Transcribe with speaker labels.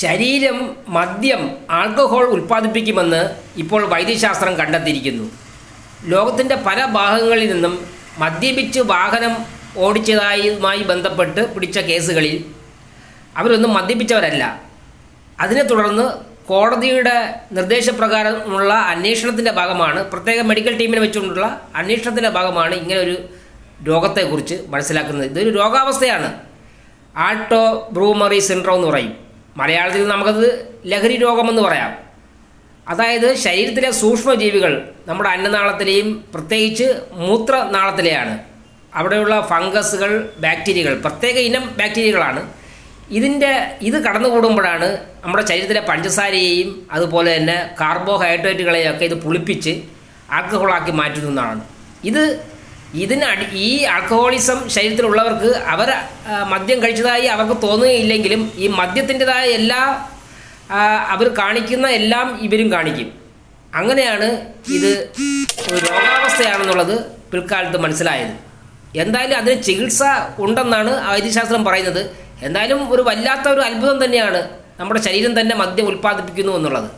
Speaker 1: ശരീരം മദ്യം ആൽക്കഹോൾ ഉൽപ്പാദിപ്പിക്കുമെന്ന് ഇപ്പോൾ വൈദ്യശാസ്ത്രം കണ്ടെത്തിയിരിക്കുന്നു. ലോകത്തിന്റെ പല ഭാഗങ്ങളിൽ നിന്നും മദ്യപിച്ച് വാഹനം ഓടിച്ചതായുമായി ബന്ധപ്പെട്ട് പിടിച്ച കേസുകളിൽ അവരൊന്നും മദ്യപിച്ചവരല്ല. അതിനെ തുടർന്ന് കോടതിയുടെ നിർദ്ദേശപ്രകാരമുള്ള അന്വേഷണത്തിന്റെ ഭാഗമാണ് പ്രത്യേക മെഡിക്കൽ ടീമിനെ വെച്ചുകൊണ്ടുള്ള അന്വേഷണത്തിന്റെ ഭാഗമാണ് ഇങ്ങനെ ഒരു രോഗത്തെക്കുറിച്ച് മനസ്സിലാക്കുന്നത്. ഇതൊരു രോഗാവസ്ഥയാണ്. ആൾട്ടോ ബ്രൂമറി സിൻഡ്രോം എന്ന് പറയും. മലയാളത്തിൽ നമുക്കത് ലഹരി രോഗമെന്ന് പറയാം. അതായത് ശരീരത്തിലെ സൂക്ഷ്മജീവികൾ നമ്മുടെ അന്നനാളത്തിലെയും പ്രത്യേകിച്ച് മൂത്രനാളത്തിലെയാണ്. അവിടെയുള്ള ഫംഗസുകൾ ബാക്ടീരിയകൾ പ്രത്യേക ഇനം ബാക്ടീരിയകളാണ്. ഇതിന്റെ ഇത് കടന്നു കടന്നുകൂടുമ്പോഴാണ് നമ്മുടെ ശരീരത്തിലെ പഞ്ചസാരയെയും അതുപോലെ തന്നെ കാർബോഹൈഡ്രേറ്റുകളെയൊക്കെ ഇത് പുളിപ്പിച്ച് ആൽക്കഹോളാക്കി മാറ്റുന്നതാണ്. ഇത് ഇതിന് അടി ഈ ആൽക്കഹോളിസം ശരീരത്തിലുള്ളവർക്ക് അവർ മദ്യം കഴിച്ചതായി അവർക്ക് തോന്നുകയില്ലെങ്കിലും ഈ മദ്യത്തിന്റെതായ എല്ലാ അവർ കാണിക്കുന്ന എല്ലാം ഇവരും കാണിക്കും. അങ്ങനെയാണ് ഇത് രോഗാവസ്ഥയാണെന്നുള്ളത് പിൽക്കാലത്ത് മനസ്സിലായത്. എന്തായാലും അതിന് ചികിത്സ ഉണ്ടെന്നാണ് വൈദ്യശാസ്ത്രം പറയുന്നത്. എന്തായാലും ഒരു വല്ലാത്ത ഒരു അത്ഭുതം തന്നെയാണ് നമ്മുടെ ശരീരം തന്നെ മദ്യം ഉൽപ്പാദിപ്പിക്കുന്നു എന്നുള്ളത്.